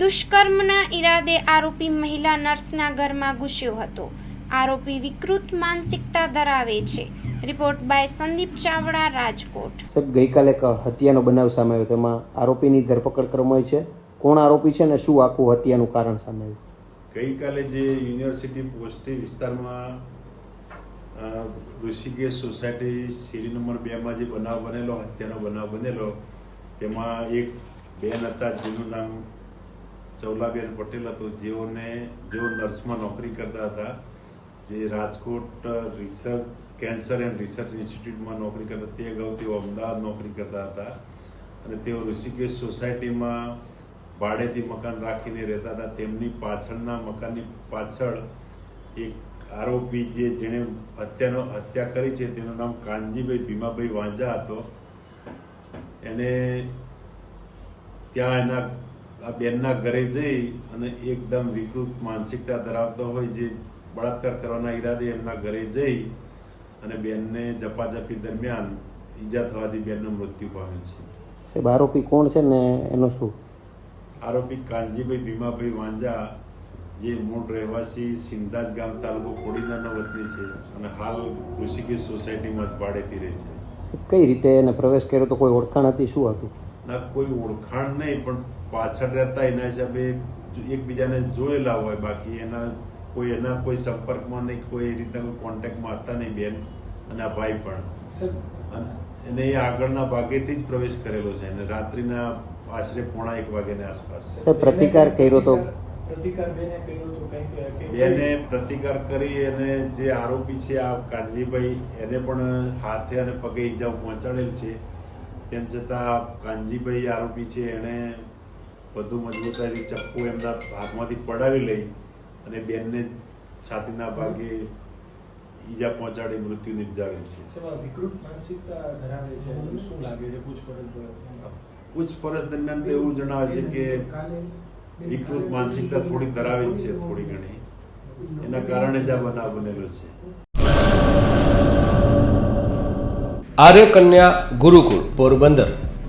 દુષ્કર્મના ઈરાદે આરોપી મહિલા નર્સના ઘરમાં ઘૂસ્યો હતો. આરોપી વિકૃત માનસિકતા ધરાવે છે. Report by Sandeep Chavda Rajkot. સાહેબ ગઈકાલે એક હત્યાનો બનાવ સામે આવ્યો. તેમાં આરોપીની ધરપકડ કરવામાં આવી છે. કોણ આરોપી છે અને શું આખું હત્યાનું કારણ સામે આવ્યું? ગઈકાલે જે યુનિવર્સિટી પોસ્ટી વિસ્તારમાં ઋષિકેશ સોસાયટી શેરી નંબર બેમાં જે બનાવ બનેલો હત્યાનો બનાવ બનેલો તેમાં એક બેન હતા જેનું નામ ચૌલાબેન પટેલ હતો, જેઓને, જેઓ નર્સમાં નોકરી કરતા હતા, જે Rajkot research, cancer and research ઇન્સ્ટિટ્યૂટમાં નોકરી કરતા તે અગાઉ તેઓ અમદાવાદ નોકરી કરતા હતા અને તેઓ ઋષિકેશ સોસાયટીમાં ભાડેથી મકાન રાખીને રહેતા હતા. તેમની પાછળના મકાનની પાછળ એક આરોપી જે જેણે હત્યાનો, હત્યા કરી છે, તેનું નામ કાનજીભાઈ ભીમાભાઈ વાંજા હતો. એને ત્યાં એના આ બેનના ઘરે જઈ અને એકદમ વિકૃત માનસિકતા ધરાવતો હોય જે બળાત્કાર કરવાના ઈરાદે એમના ઘરે જઈ અને બેનને જપાજપી દરમિયાન ઈજા થવાથી બેનનું મૃત્યુ પામે છે. સાહેબ આરોપી કોણ છે ને એનો શું? આરોપી કાનજીભાઈ ભીમાભાઈ વાંજા જે મૂળ રહેવાસી સિંધાજ ગામ તાલુકો કોડીનાનો વતની છે અને હાલ ઋષિકેશ સોસાયટીમાં જ ભાડેથી રહે છે. કઈ રીતે એને પ્રવેશ કર્યો તો કોઈ ઓળખાણ હતી? શું હતું? ના કોઈ ઓળખાણ નહીં પણ પાછળ રહેતા એના હિસાબે એકબીજાને જોયેલા હોય બાકી એના કોઈ એના કોઈ સંપર્કમાં નહીં કોઈ એ રીતના કોઈ કોન્ટેક્ટમાં હતા નહીં બેન અને આ ભાઈ પણ. અને એને એ આગળના ભાગેથી જ પ્રવેશ કરેલો છે અને રાત્રિના આશરે પોણા એક વાગ્યાની આસપાસ પ્રતિકાર કર્યો તો? પ્રતિકાર બેને કર્યો તો કંઈક બેને પ્રતિકાર કરી અને જે આરોપી છે આ કાનજીભાઈ એને પણ હાથે અને પગે ઈજાઓ પહોંચાડેલ છે. તેમ છતાં કાનજીભાઈ આરોપી છે એણે વધુ મજબૂતાઈથી ચપ્પુ એમના હાથમાંથી પડાવી લઈ અને બેનને છાતીના ભાગે ઈજા પહોંચાડી મૃત્યુ નિપજાવેલ છે. વિકૃત માનસિકતા ધરાવે છે. શું લાગે છે પૂછપરછ દરમિયાન? પૂછપરછ દરમિયાન તો એવું જણાવે છે કે વિકૃત માનસિકતા થોડી ધરાવે જ છે થોડી ઘણી. એના કારણે જ આ બનાવ બનેલો છે. આર્ય કન્યા ગુરુકુળ પોરબંદર.